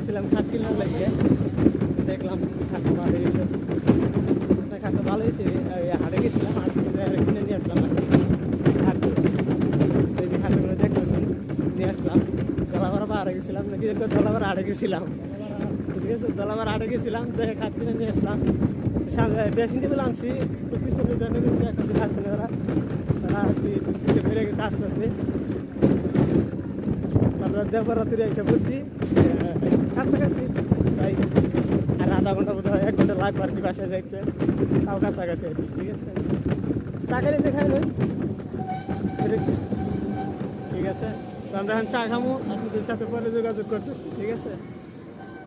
আসছিলাম খাট কিনলাম লাগে দেখলাম খাটটা ভালো হইল খাটটা ভালো হয়েছে হাটে গেছিলাম, হাট কিনে নিয়ে আসলাম আর। এই যে খাটগুলো দেখতেছেন, নিয়ে আসলাম। দলাবার হাটে গেছিলাম, নাকি দলাবার হাটে গেছিলাম। ঠিক আছে দলাবার হাটে গেছিলাম যে খাট কিনে নিয়ে আসলাম। ড্রেসিং টেবিল আনছি পিছনে জানে দিন আসলে ওরা তারা পিছিয়ে বেড়ে গেছে আস্তে আস্তে। তারপর দেবরাত্রি এসে বসছি। কাছাকাছি, তাই আর আধা ঘণ্টা বোধ হয়, এক ঘণ্টা লাগবে আর কি বাসায় দেখতে তাও কাছাকাছি আছি, ঠিক আছে? চাকরি দেখা যাবে ঠিক আছে? তো আমরা এখন চা খামো আপনাদের সাথে পরে যোগাযোগ করতেছি, ঠিক আছে?